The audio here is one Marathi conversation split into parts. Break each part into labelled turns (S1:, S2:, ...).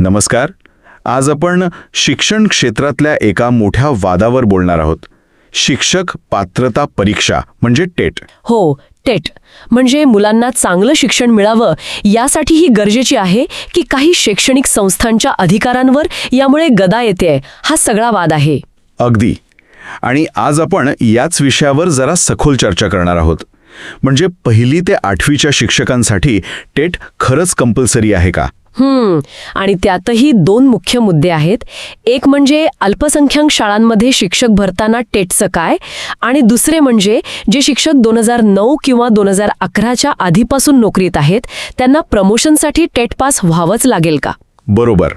S1: नमस्कार. आज आपण शिक्षण क्षेत्रातल्या एका मोठ्या वादावर बोलणार आहोत. शिक्षक पात्रता परीक्षा म्हणजे टेट.
S2: हो टेट. म्हणजे मुलांना चांगलं शिक्षण मिळावं यासाठी ही गरजेची आहे की काही शैक्षणिक संस्थांच्या अधिकारांवर यामुळे गदा येते हा सगळा वाद आहे.
S1: अगदी. आणि आज आपण याच विषयावर जरा सखोल चर्चा करणार आहोत. म्हणजे पहिली ते आठवीच्या शिक्षकांसाठी टेट खरंच कंपल्सरी आहे का?
S2: हम्म. आणि त्यातही दोन मुख्य मुद्दे आहेत. एक म्हणजे अल्पसंख्याक शाळांमध्ये शिक्षक भरताना टेटचं काय? आणि दुसरे म्हणजे जे शिक्षक दोन हजार नऊ किंवा दोन हजार अकराच्या आधीपासून नोकरीत आहेत त्यांना प्रमोशनसाठी टेट पास व्हावंच लागेल का?
S1: बरोबर.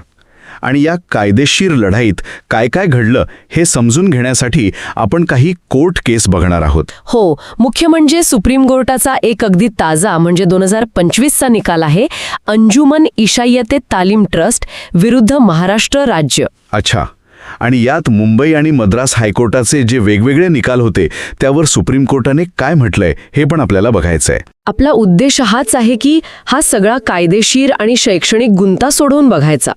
S1: आणि या कायदेशीर लढाईत काय काय घडलं हे समजून घेण्यासाठी आपण काही कोर्ट केस बघणार आहोत.
S2: हो मुख्य म्हणजे सुप्रीम कोर्टाचा एक अगदी ताजा म्हणजे दोन हजार पंचवीसचा निकाल आहे. अंजुमन इशायते तालीम ट्रस्ट विरुद्ध महाराष्ट्र राज्य.
S1: अच्छा. आणि यात मुंबई आणि मद्रास हायकोर्टाचे जे वेगवेगळे निकाल होते त्यावर सुप्रीम कोर्टाने काय म्हटलंय हे पण आपल्याला बघायचंय.
S2: आपला उद्देश हाच आहे की हा सगळा कायदेशीर आणि शैक्षणिक गुंता सोडवून बघायचा.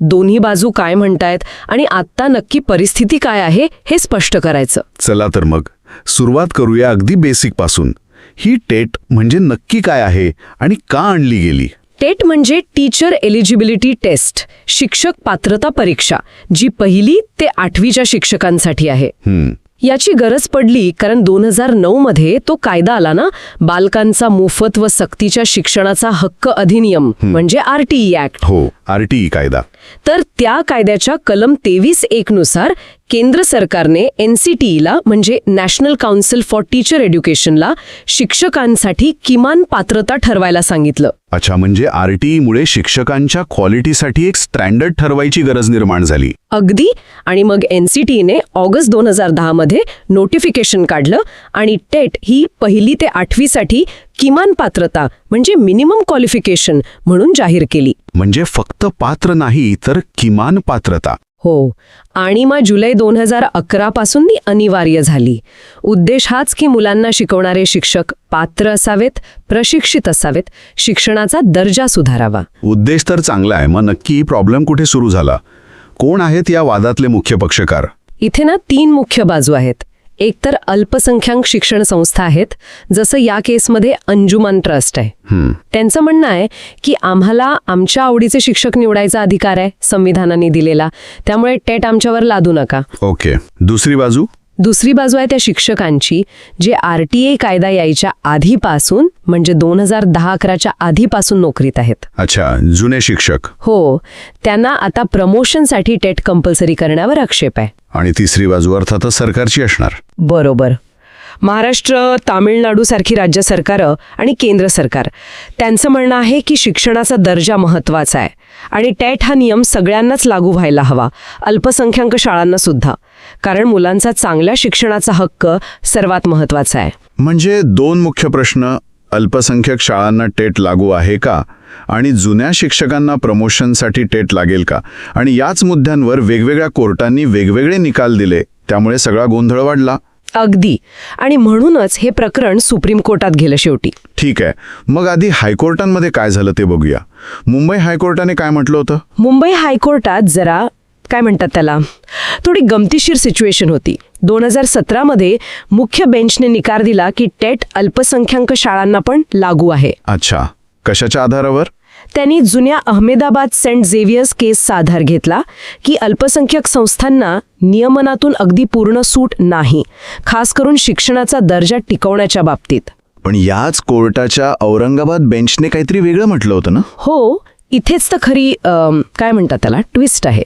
S2: दोन्ही बाजू काय म्हणतायत आणि आत्ता नक्की परिस्थिती काय आहे हे स्पष्ट करायचं.
S1: चला तर मग सुरुवात करूया अगदी बेसिकपासून. ही टेट म्हणजे नक्की काय आहे आणि का आणली गेली?
S2: टेट म्हणजे टीचर एलिजिबिलिटी टेस्ट शिक्षक पात्रता परीक्षा जी पहिली ते आठवीच्या शिक्षकांसाठी आहे.
S1: हम्म.
S2: याची गरज पडली कारण दोन हजार नऊ मध्ये तो कायदा आला ना बालकांचा मोफत व सक्तीच्या शिक्षणाचा हक्क अधिनियम म्हणजे आरटीई ऍक्ट.
S1: हो आरटीई कायदा.
S2: तर त्या कायद्याच्या कलम तेवीस एक नुसार केंद्र सरकारने एनसीटीईला म्हणजे नॅशनल काउन्सिल फॉर टीचर एज्युकेशनला शिक्षकांसाठी किमान पात्रता ठरवायला सांगितलं.
S1: अच्छा म्हणजे आरटीई मुळे शिक्षकांच्या क्वालिटीसाठी एक स्टँडर्ड ठरवायची गरज निर्माण झाली.
S2: अगदी. आणि मग एनसीटीने ऑगस्ट दोन हजार दहा मध्ये नोटिफिकेशन काढलं आणि टेट ही पहिली ते आठवीसाठी किमान पात्रता म्हणजे मिनिमम क्वालिफिकेशन म्हणून जाहीर केली.
S1: म्हणजे फक्त पात्र नाही तर किमान पात्रता.
S2: हो आणि मग जुलै दोन हजार अकरा पासून ती अनिवार्य झाली. उद्देश हाच की मुलांना शिकवणारे शिक्षक पात्र असावेत प्रशिक्षित असावेत शिक्षणाचा दर्जा सुधारावा.
S1: उद्देश तर चांगला आहे मग नक्की प्रॉब्लेम कुठे सुरू झाला? कोण आहेत या वादातले मुख्य पक्षकार?
S2: इथे ना तीन मुख्य बाजू आहेत. एक तर अल्पसंख्याक शिक्षण संस्था आहेत जसं या केसमध्ये अंजुमन ट्रस्ट आहे. त्यांचं म्हणणं आहे की आम्हाला आमच्या आवडीचे शिक्षक निवडायचा अधिकार आहे संविधानाने दिलेला. त्यामुळे टेट आमच्यावर लादू नका.
S1: ओके. दुसरी बाजू?
S2: दुसरी बाजू आहे त्या शिक्षकांची जे आर टी ए कायदा यायच्या आधीपासून म्हणजे दोन हजार दहा अकराच्या आधीपासून नोकरीत आहेत.
S1: अच्छा जुने शिक्षक.
S2: हो. त्यांना आता प्रमोशनसाठी टेट कंपल्सरी करण्यावर आक्षेप आहे.
S1: आणि तिसरी बाजू अर्थातच सरकारची असणार.
S2: बरोबर. महाराष्ट्र तामिळनाडू सारखी राज्य सरकारं आणि केंद्र सरकार. त्यांचं म्हणणं आहे की शिक्षणाचा दर्जा महत्त्वाचा आहे. आणि टेट हा नियम सगळ्यांनाच लागू व्हायला हवा अल्पसंख्याक शाळांना सुद्धा. कारण मुलांचा चांगल्या शिक्षणाचा हक्क सर्वात महत्त्वाचा आहे.
S1: म्हणजे दोन मुख्य प्रश्न अल्पसंख्याक शाळांना टेट लागू आहे का? आणि जुन्या शिक्षकांना प्रमोशनसाठी टेट लागेल का? आणि याच मुद्द्यांवर वेगवेगळ्या कोर्टांनी वेगवेगळे निकाल दिले त्यामुळे सगळा गोंधळ वाढला.
S2: अगदी. आणि म्हणूनच हे प्रकरण सुप्रीम कोर्टात गेलं शेवटी.
S1: ठीक आहे. मग आधी हायकोर्टांमध्ये काय झालं ते बघूया. मुंबई हायकोर्टाने काय म्हटलं होतं?
S2: मुंबई हायकोर्टात जरा काय म्हणतात त्याला थोडी गमतीशीर सिच्युएशन होती. दोन हजार सतरामध्ये मुख्य बेंचने निकार दिला की टेट अल्पसंख्याक शाळांना पण लागू आहे.
S1: अच्छा. कशाच्या आधारावर?
S2: त्यांनी जुन्या अहमेदाबाद सेंट झेवियर्स केसचा आधार घेतला की अल्पसंख्याक संस्थांना नियमनातून अगदी पूर्ण सूट नाही खास करून शिक्षणाचा दर्जा टिकवण्याच्या बाबतीत.
S1: पण याच कोर्टाच्या औरंगाबाद बेंचने काहीतरी वेगळं म्हटलं होतं ना?
S2: हो इथेच तर खरी अम, काय म्हणतात त्याला ट्विस्ट आहे.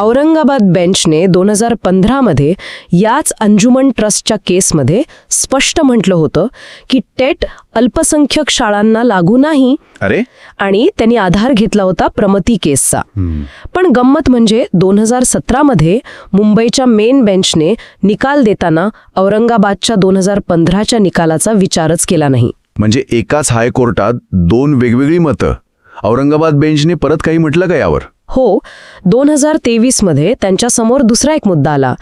S2: औरंगाबाद बेंचने दोन हजार पंधरामध्ये याच अंजुमन ट्रस्टच्या केसमध्ये स्पष्ट म्हटलं होतं की टेट अल्पसंख्यक शाळांना लागू नाही
S1: अरे?
S2: आणि त्यांनी आधार घेतला होता प्रमती केसचा. पण गंमत म्हणजे दोन हजार सतरामध्ये मुंबईच्या मेन बेंचने निकाल देताना औरंगाबादच्या दोन हजार पंधराच्या निकालाचा विचारच केला नाही.
S1: म्हणजे एकाच हायकोर्टात दोन वेगवेगळी मतं. औरंगाबाद बेंचने परत काही म्हटलं का यावर?
S2: हो दोन हजार तेवीसमध्ये त्यांच्यासमोर दुसरा एक मुद्दा आला.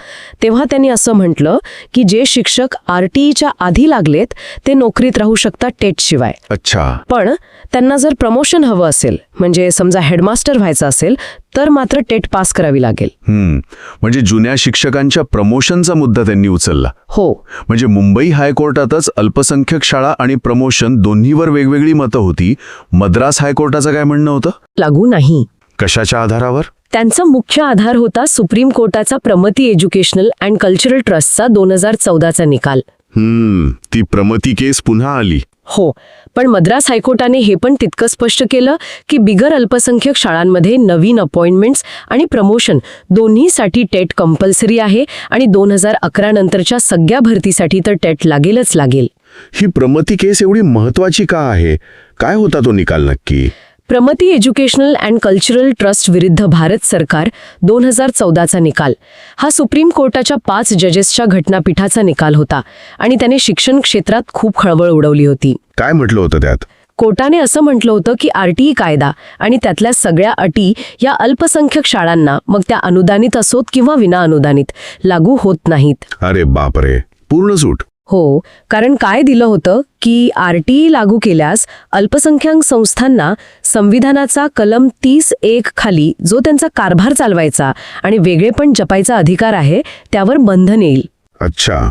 S2: तेव्हा त्यांनी असं म्हटलं की जे शिक्षक आर टी ईच्या आधी लागलेत ते नोकरीत राहू शकतात टेटशिवाय
S1: अच्छा.
S2: पण त्यांना जर प्रमोशन हवं असेल म्हणजे समजा हेडमास्टर व्हायचं असेल तर मात्र टेट पास करावी लागेल.
S1: हम्म. म्हणजे जुन्या शिक्षकांच्या प्रमोशनचा मुद्दा त्यांनी उचलला.
S2: हो.
S1: म्हणजे मुंबई हायकोर्टातच अल्पसंख्यक शाळा आणि प्रमोशन दोन्हीवर वेगवेगळी मतं होती. मद्रास हायकोर्टाचं काय म्हणणं होतं?
S2: लागू नाही.
S1: कशाच्या आधारावर?
S2: त्यांचा मुख्य आधार होता सुप्रीम कोर्टाचा प्रमती एज्युकेशनल अँड कल्चरल ट्रस्टचा दोन हजार चौदाचा निकाल.
S1: हम्म ती प्रमती केस पुन्हा आली.
S2: हो पण मद्रास हायकोर्टाने हे पण तितकं स्पष्ट केलं की बिगर अल्पसंख्यक शाळांमध्ये नवीन अपॉइंटमेंट्स आणि प्रमोशन दोन्हीसाठी टेट कंपल्सरी आहे आणि दोन हजार अकरा नंतरच्या सगळ्या भरतीसाठी तर टेट लागेलच लागेल.
S1: ही प्रमती केस एवढी महत्वाची का आहे? काय होता तो निकाल नक्की?
S2: Pramati educational and cultural trust विरुद्ध भारत सरकार दोन हजार चौदाचा निकाल. हा सुप्रीम कोर्टाच्या पाच जजेसच्या घटनापीठाचा निकाल होता आणि त्याने शिक्षण क्षेत्रात खूप खळबळ उडवली होती.
S1: काय म्हटलं होतं त्यात?
S2: कोर्टाने असं म्हटलं होतं की आरटीई कायदा आणि त्यातल्या सगळ्या अटी या अल्पसंख्यक शाळांना मग त्या अनुदानित असोत किंवा विना अनुदानित लागू होत नाहीत.
S1: अरे बापरे. पूर्ण सूट.
S2: हो कारण काय दिलं होतं की आरटीई लागू केल्यास अल्पसंख्याक संस्थांना संविधानाचा कलम तीस एक खाली जो त्यांचा कारभार चालवायचा आणि वेगळेपण जपायचा अधिकार आहे त्यावर बंधन येईल.
S1: अच्छा.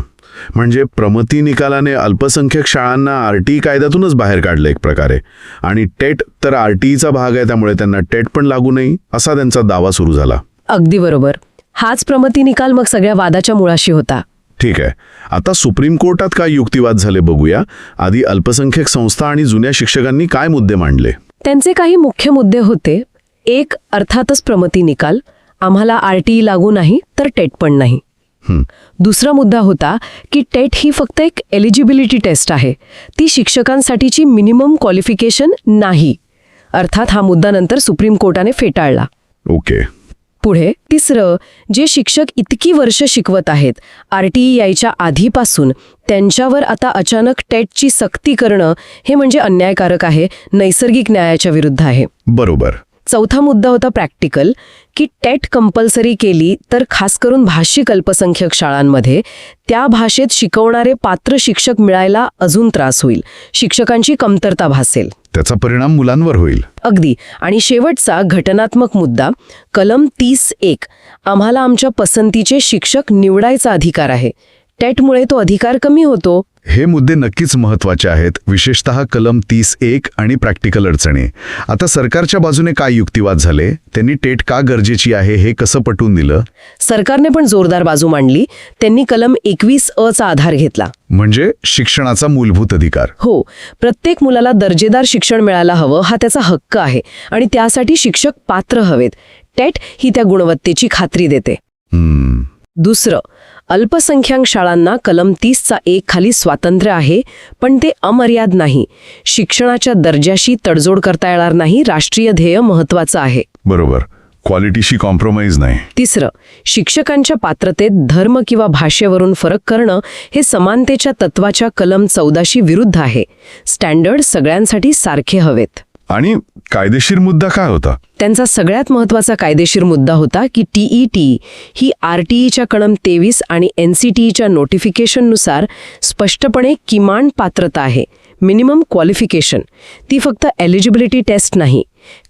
S1: म्हणजे प्रमती निकालाने अल्पसंख्यक शाळांना आरटी कायद्यातूनच बाहेर काढलं एक प्रकारे. आणि टेट तर आरटीईचा भाग आहे त्यामुळे त्यांना टेट पण लागू नाही असा त्यांचा दावा सुरू झाला.
S2: अगदी बरोबर. हाच प्रमती निकाल मग सगळ्या वादाच्या मुळाशी होता.
S1: ठीक आहे. आता सुप्रीम कोर्टात काय युक्तिवाद झाले बघूया. आधी अल्पसंख्यक संस्था आणि जुन्या शिक्षकांनी काय मुद्दे मांडले?
S2: त्यांचे काही मुख्य मुद्दे होते. एक अर्थातच प्रमती निकाल. आम्हाला आरटीई लागू नाही तर टेट पण नाही. दुसरा मुद्दा होता की टेट ही फक्त एक एलिजिबिलिटी टेस्ट आहे. ती शिक्षकांसाठीची मिनिमम क्वालिफिकेशन नाही. अर्थात हा मुद्दा नंतर सुप्रीम कोर्टाने फेटाळला.
S1: ओके.
S2: पुढे तिसरं जे शिक्षक इतकी वर्ष शिकवत आहेत आरटीई यायच्या आधीपासून त्यांच्यावर आता अचानक टेटची सक्ती करणं हे म्हणजे अन्यायकारक आहे नैसर्गिक न्यायाच्या विरुद्ध आहे.
S1: बरोबर.
S2: चौथा मुद्दा होता प्रॅक्टिकल की टेट कंपल्सरी केली तर खास करून भाषिक अल्पसंख्यक शाळांमध्ये त्या भाषेत शिकवणारे पात्र शिक्षक मिळायला अजून त्रास होईल. शिक्षकांची कमतरता भासेल.
S1: त्याचा परिणाम मुलांवर होईल.
S2: अगदी. आणि शेवटचा घटनात्मक मुद्दा कलम तीस एक. आम्हाला आमच्या पसंतीचे शिक्षक निवडायचा अधिकार आहे. टेटमुळे तो अधिकार कमी होतो
S1: हे मुद्दे नक्कीच महत्त्वाचे आहेत. विशेषतः कलम तीस एक आणि प्रॅक्टिकल अडचणी. आता सरकारच्या बाजूने काय युक्तिवाद झाले? त्यांनी टेट का गरजेची आहे हे कसं पटवून दिलं?
S2: सरकारने पण जोरदार बाजू मांडली. त्यांनी कलम एकवीस अ चा आधार घेतला.
S1: म्हणजे शिक्षणाचा मूलभूत अधिकार.
S2: हो. प्रत्येक मुलाला दर्जेदार शिक्षण मिळायला हवं हा त्याचा हक्क आहे. आणि त्यासाठी शिक्षक पात्र हवेत. टेट ही त्या गुणवत्तेची खात्री देते. दुसरं अल्पसंख्याक शाळांना कलम तीसचा एक खाली स्वातंत्र्य आहे पण ते अमर्याद नाही. शिक्षणाच्या दर्जाशी तडजोड करता येणार नाही राष्ट्रीय ध्येय महत्वाचं आहे.
S1: बरोबर. क्वालिटीशी कॉम्प्रोमाइज नाही.
S2: तिसरं शिक्षकांच्या पात्रतेत धर्म किंवा भाषेवरून फरक करणं हे समानतेच्या तत्वाच्या कलम चौदाशी विरुद्ध आहे. स्टँडर्ड सगळ्यांसाठी सारखे हवेत.
S1: आणि कायदेशीर मुद्दा काय होता?
S2: त्यांचा सगळ्यात महत्त्वाचा कायदेशीर मुद्दा होता की टीईटी ही आरटीईच्या कलम तेवीस आणि एन सी टीईच्या नोटिफिकेशननुसार स्पष्टपणे किमान पात्रता आहे मिनिमम क्वालिफिकेशन. ती फक्त एलिजिबिलिटी टेस्ट नाही.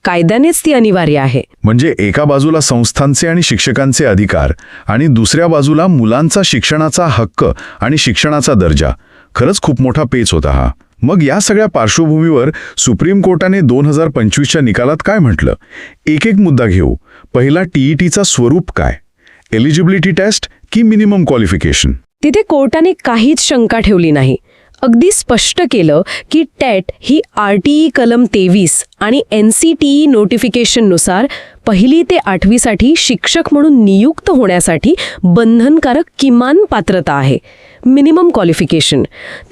S2: कायद्यानेच ती अनिवार्य आहे.
S1: म्हणजे एका बाजूला संस्थांचे आणि शिक्षकांचे अधिकार आणि दुसऱ्या बाजूला मुलांचा शिक्षणाचा हक्क आणि शिक्षणाचा दर्जा. खरंच खूप मोठा पेच होता हा. मग या सगळ्या पार्श्वभूमीवर सुप्रीम कोर्टाने दोन हजार पंचवीसच्या निकालात काय म्हटलं? एक एक मुद्दा घेऊ. पहिला टीईटीचा स्वरूप काय? एलिजिबिलिटी टेस्ट की मिनिमम क्वालिफिकेशन?
S2: तिथे कोर्टाने काहीच शंका ठेवली नाही. अगदी स्पष्ट केलं की टेट ही आर टी ई कलम तेवीस आणि एन सी टी ई नोटिफिकेशननुसार पहिली ते आठवीसाठी शिक्षक म्हणून नियुक्त होण्यासाठी बंधनकारक किमान पात्रता आहे. Minimum qualification.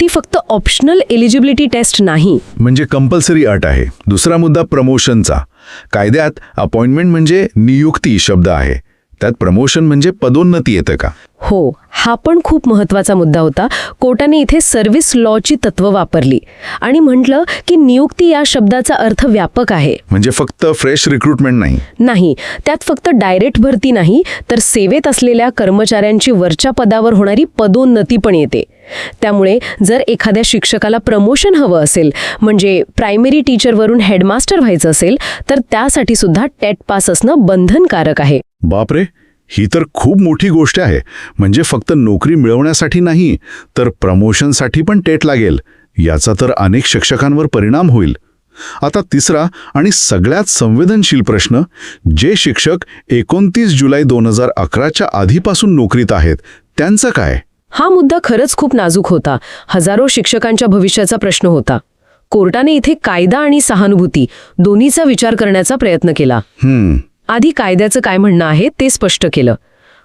S2: ती फक्त ऑप्शनल एलिजिबिलिटी टेस्ट नाही.
S1: म्हणजे कंपल्सरी अट आहे. दुसरा मुद्दा प्रमोशनचा. कायद्यात अपॉइंटमेंट म्हणजे नियुक्ती शब्द आहे. त्यात प्रमोशन म्हणजे पदोन्नती येतं का?
S2: हो हा पण खूप महत्त्वाचा मुद्दा होता. कोर्टाने इथे सर्व्हिस लॉची तत्व वापरली. आणि म्हटलं की नियुक्ती या शब्दाचा अर्थ व्यापक आहे.
S1: म्हणजे फक्त फ्रेश रिक्रुटमेंट नाही?
S2: नाही त्यात फक्त डायरेक्ट भरती नाही तर सेवेत असलेल्या कर्मचाऱ्यांची वरच्या पदावर होणारी पदोन्नती पण येते. त्यामुळे जर एखाद्या शिक्षकाला प्रमोशन हवं असेल म्हणजे प्रायमरी टीचरवरून हेडमास्टर व्हायचं असेल तर त्यासाठी सुद्धा टेट पास असणं बंधनकारक आहे.
S1: बापरे ही तर खूप मोठी गोष्ट आहे. म्हणजे फक्त नोकरी मिळवण्यासाठी नाही तर प्रमोशनसाठी पण टेट लागेल. याचा तर अनेक शिक्षकांवर परिणाम होईल. आता तिसरा आणि सगळ्यात संवेदनशील प्रश्न जे शिक्षक एकोणतीस जुलै दोन हजार अकराच्या आधीपासून नोकरीत आहेत त्यांचं काय?
S2: हा मुद्दा खरंच खूप नाजूक होता. हजारो शिक्षकांच्या भविष्याचा प्रश्न होता. कोर्टाने इथे कायदा आणि सहानुभूती दोन्हीचा विचार करण्याचा प्रयत्न केला. आधी कायद्याचं काय म्हणणं आहे ते स्पष्ट केलं.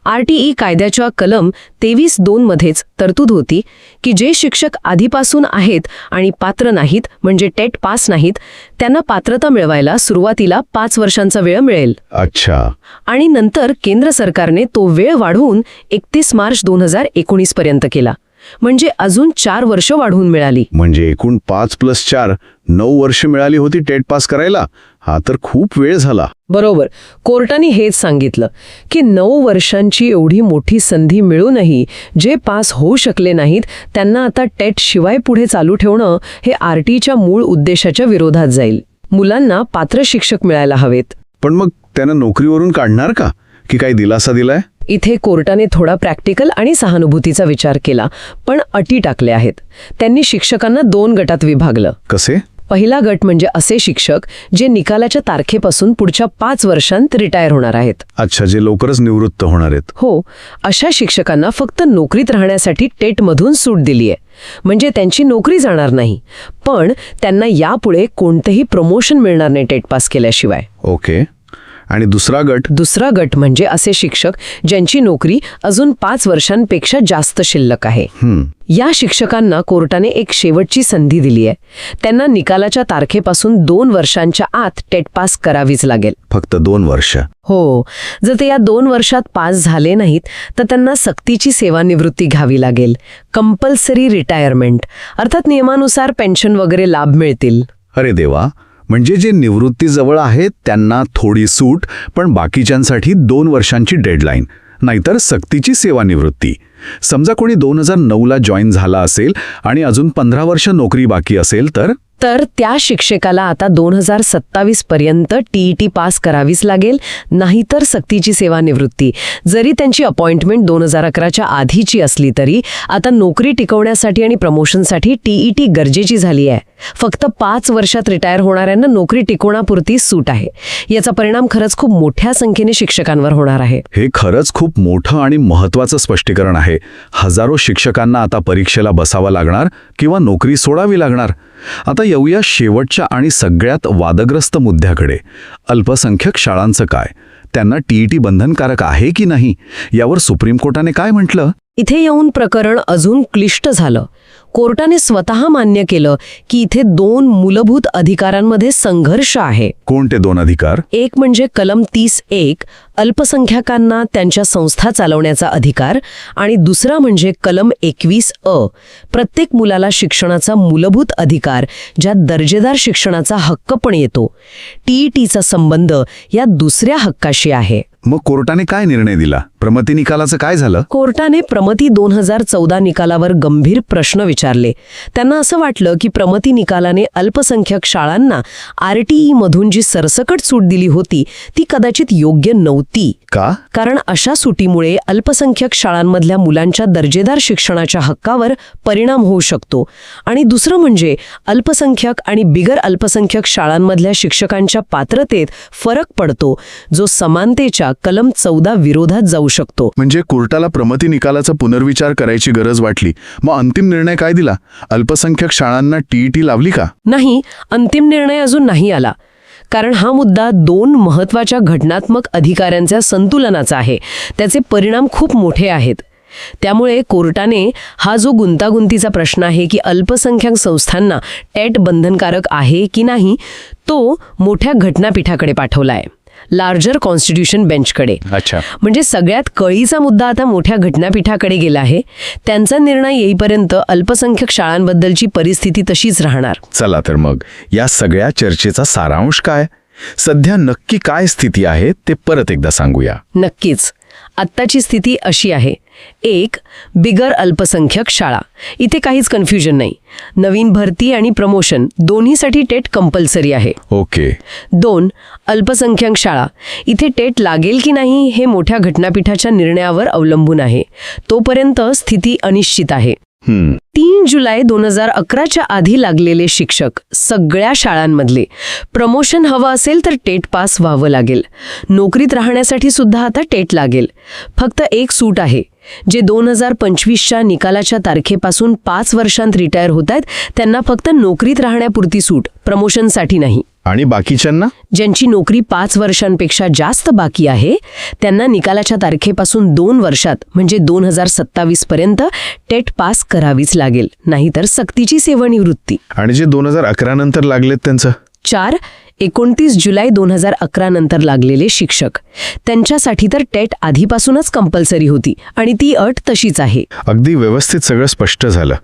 S2: आरटीई कायद्याच्या कलम तेवीस दोन मध्येच तरतूद होती की जे शिक्षक आधीपासून आहेत आणि पात्र नाहीत म्हणजे टेट पास नाहीत त्यांना पात्रता मिळवायला सुरुवातीला पाच वर्षांचा वेळ मिळेल.
S1: अच्छा.
S2: आणि नंतर केंद्र सरकारने तो वेळ वाढवून एकतीस मार्च दोन हजार एकोणीस पर्यंत केला. म्हणजे अजून चार वर्ष वाढवून मिळाली.
S1: म्हणजे एकूण पाच प्लस चार नऊ वर्ष मिळाली होती टेट पास करायला? हा तर खूप वेळ झाला.
S2: बरोबर. कोर्टाने हेच सांगितलं की नऊ वर्षांची एवढी मोठी संधी मिळूनही जे पास होऊ शकले नाहीत त्यांना आता टेट शिवाय पुढे चालू ठेवणं हे आरटीच्या मूळ उद्देशाच्या विरोधात जाईल. मुलांना पात्र शिक्षक मिळायला हवेत.
S1: पण मग त्यांना नोकरीवरून काढणार का? की काही दिलासा दिलाय?
S2: इथे कोर्टाने थोडा प्रॅक्टिकल आणि सहानुभूतीचा विचार केला पण अटी टाकल्या आहेत. त्यांनी शिक्षकांना दोन गटात विभागलं.
S1: कसे?
S2: पहिला गट म्हणजे असे शिक्षक जे निकालाच्या तारखेपासून पुढच्या पाच वर्षांत रिटायर होणार आहेत.
S1: अच्छा जे लवकरच निवृत्त होणार आहेत.
S2: हो अशा शिक्षकांना फक्त नोकरीत राहण्यासाठी टेटमधून सूट दिलीय. म्हणजे त्यांची नोकरी जाणार नाही पण त्यांना यापुढे कोणतेही प्रमोशन मिळणार नाही टेट पास केल्याशिवाय.
S1: ओके. आणि दुसरा गट?
S2: दुसरा गट म्हणजे असे शिक्षक ज्यांची नोकरी अजून पाच वर्षांपेक्षा जास्त शिल्लक आहे. या शिक्षकांना कोर्टाने एक शेवटची संधी दिली आहे. त्यांना निकालाच्या तारखेपासून दोन वर्षांच्या आत टेट पास करावीच लागेल.
S1: फक्त दोन वर्ष.
S2: हो. जर ते या दोन वर्षात पास झाले नाहीत तर त्यांना सक्तीची सेवानिवृत्ती घ्यावी लागेल. Compulsory retirement. अर्थात नियमानुसार पेन्शन वगैरे लाभ मिळतील.
S1: अरे देवा म्हणजे जे निवृत्तीजवळ आहेत त्यांना थोडी सूट पण बाकीच्यांसाठी दोन वर्षांची डेडलाईन नाहीतर सक्तीची सेवानिवृत्ती. समजा कोणी दोन हजार नऊला जॉईन झाला असेल आणि अजून पंधरा वर्ष नोकरी बाकी असेल तर?
S2: तर त्या शिक्षकाला आता दोन हजार सत्तावीस पर्यंत टीईटी पास करावीच लागेल नाहीतर सक्तीची सेवानिवृत्ती. जरी त्यांची अपॉइंटमेंट दोन हजार अकराच्या आधीची असली तरी आता नोकरी टिकवण्यासाठी आणि प्रमोशनसाठी टीईटी गरजेची झाली आहे. फक्त पाच वर्षात रिटायर होणाऱ्यांना नोकरी टिकवण्यापुरती सूट आहे. याचा परिणाम खरंच खूप मोठ्या संख्येने शिक्षकांवर होणार आहे.
S1: हे खरंच खूप मोठं आणि महत्त्वाचं स्पष्टीकरण आहे. हजारो शिक्षकांना आता परीक्षेला बसावं लागणार किंवा नोकरी सोडावी लागणार? आता येऊया शेवटच्या आणि सगळ्यात वादग्रस्त मुद्द्याकडे. अल्पसंख्यक शाळांचं काय? त्यांना टीईटी बंधनकारक आहे की नाही? यावर सुप्रीम कोर्टाने काय म्हटलं?
S2: इथे येऊन प्रकरण अजून क्लिष्ट झालं. कोर्टाने स्वतः मान्य केलं की इथे दोन मूलभूत अधिकारांमध्ये संघर्ष आहे.
S1: कोणते दोन अधिकार?
S2: एक म्हणजे कलम तीस एक अल्पसंख्याकांना त्यांच्या संस्था चालवण्याचा अधिकार आणि दुसरा म्हणजे कलम एकवीस अ प्रत्येक मुलाला शिक्षणाचा मूलभूत अधिकार ज्यात दर्जेदार शिक्षणाचा हक्क पण येतो. टीईटीचा संबंध या दुसऱ्या हक्काशी आहे.
S1: मग कोर्टाने काय निर्णय दिला? प्रमती निकालाचं काय झालं?
S2: कोर्टाने प्रमती दोन हजार चौदा निकालावर गंभीर प्रश्न विचारले. त्यांना असं वाटलं की प्रमती निकालाने अल्पसंख्यक शाळांना आरटीई मधून जी सरसकट सूट दिली होती ती कदाचित योग्य नव्हती.
S1: का?
S2: कारण अशा सुटीमुळे अल्पसंख्यक शाळांमधल्या मुलांच्या दर्जेदार शिक्षणाच्या हक्कावर परिणाम होऊ शकतो. आणि दुसरं म्हणजे अल्पसंख्यक आणि बिगर अल्पसंख्यक शाळांमधल्या शिक्षकांच्या पात्रतेत फरक पडतो जो समानतेच्या कलम चौदा विरोधात जाऊ शकतो.
S1: म्हणजे कोर्टाला प्रमती निकालाचा पुनर्विचार करायची गरज वाटली. मग अंतिम निर्णय काय दिला? अल्पसंख्यक शाळांना टीईटी लावली का?
S2: नाही अंतिम निर्णय अजून नाही आला. कारण हा मुद्दा दोन महत्त्वाच्या घटनात्मक अधिकाऱ्यांच्या संतुलनाचा आहे. त्याचे परिणाम खूप मोठे आहेत. त्यामुळे कोर्टाने हा जो गुंतागुंतीचा प्रश्न आहे की अल्पसंख्याक संस्थांना टेट बंधनकारक आहे की नाही तो मोठ्या घटनापीठाकडे पाठवला आहे लार्जर कॉन्स्टिट्यूशन बेंचकडे.
S1: अच्छा.
S2: म्हणजे सगळ्यात कळीचा मुद्दा आता मोठ्या घटनापीठाकडे गेला आहे. त्यांचा निर्णय येईपर्यंत अल्पसंख्यक शाळांबद्दलची परिस्थिती तशीच राहणार.
S3: चला तर मग या सगळ्या चर्चेचा सारांश काय? सध्या नक्की काय स्थिती आहे ते परत एकदा सांगूया.
S2: नक्कीच. आत्ताची स्थिती अशी आहे. एक बिगर अल्पसंख्यक शाळा. इथे काहीच कन्फ्युजन नाही. नवीन भरती आणि प्रमोशन दोन्हीसाठी टेट कंपल्सरी आहे.
S3: ओके.
S2: दोन अल्पसंख्याक शाळा. इथे टेट लागेल की नाही हे मोठ्या घटनापीठाच्या निर्णयावर अवलंबून आहे. तोपर्यंत स्थिती अनिश्चित आहे. तीन जुलै दोन हजार अकराच्या आधी लागलेले शिक्षक सगळ्या शाळांमधले. प्रमोशन हवं असेल तर टेट पास व्हावं लागेल. नोकरीत राहण्यासाठी सुद्धा आता टेट लागेल. फक्त एक सूट आहे. जे दोन हजार पंचवीसच्या निकालाच्या तारखेपासून पाच वर्षांत रिटायर होत आहेत त्यांना फक्त नोकरीत राहण्यापुरती सूट प्रमोशनसाठी नाही.
S3: आणि बाकीच्यांना?
S2: ज्यांची नोकरी पाच वर्षांपेक्षा जास्त बाकी आहे त्यांना निकालाच्या तारखेपासून दोन वर्षात म्हणजे दोन हजार सत्तावीस पर्यंत टेट पास करावीच लागेल नाहीतर सक्तीची सेवानिवृत्ती.
S3: आणि जे दोन हजार अकरा नंतर लागलेत त्यांचं?
S2: चार एकोणतीस जुलै दोन हजार अकरा नंतर लागलेले शिक्षक. त्यांच्यासाठी तर टेट आधीपासूनच कंपल्सरी होती आणि ती अट तशीच आहे.
S3: अगदी व्यवस्थित सगळं स्पष्ट झालं.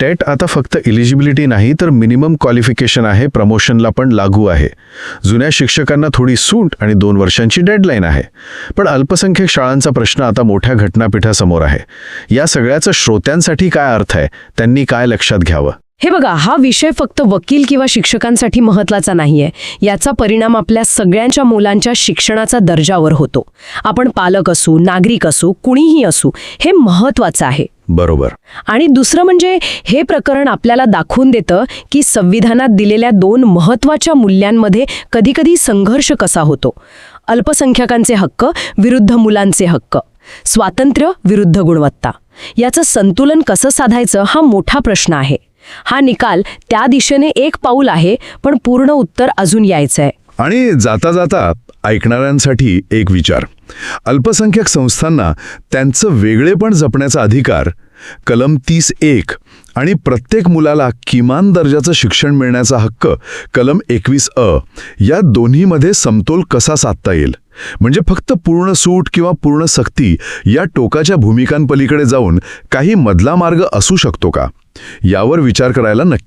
S3: टेट आता फक्त इलिजिबिलिटी नाही तर मिनिमम क्वालिफिकेशन आहे प्रमोशनला पण लागू आहे. जुन्या शिक्षकांना थोडी सूट आणि दोन वर्षांची डेडलाईन आहे. पण अल्पसंख्यक शाळांचा प्रश्न आता मोठ्या घटनापीठासमोर आहे. या सगळ्याचं श्रोत्यांसाठी काय अर्थ आहे? त्यांनी काय लक्षात घ्यावं?
S2: हे बघा हा विषय फक्त वकील किंवा शिक्षकांसाठी महत्त्वाचा नाहीये. याचा परिणाम आपल्या सगळ्यांच्या मुलांच्या शिक्षणाचा दर्जावर होतो. आपण पालक असू नागरिक असू कुणीही असू हे महत्त्वाचं आहे.
S3: बरोबर.
S2: आणि दुसरं म्हणजे हे प्रकरण आपल्याला दाखवून देतं की संविधानात दिलेल्या दोन महत्त्वाच्या मूल्यांमध्ये कधीकधी संघर्ष कसा होतो. अल्पसंख्याकांचे हक्क विरुद्ध मुलांचे हक्क. स्वातंत्र्य विरुद्ध गुणवत्ता. याचं संतुलन कसं साधायचं हा मोठा प्रश्न आहे. हा निकाल त्या दिशेने एक पाऊल आहे पण पूर्ण उत्तर अजून यायचंय.
S1: आणि जाता जाता ऐकणाऱ्यांसाठी एक विचार. अल्पसंख्याक संस्थांना त्यांचं वेगळेपण जपण्याचा अधिकार कलम तीस एक आणि प्रत्येक मुलाला किमान दर्जाचं शिक्षण मिळण्याचा हक्क कलम एकवीस अ या दोन्हीमध्ये समतोल कसा साधता येईल? म्हणजे फक्त पूर्ण सूट किंवा पूर्ण सक्ती या टोकाच्या भूमिकांपलीकडे जाऊन काही मधला मार्ग असू शकतो का? यावर विचार करायला नक्की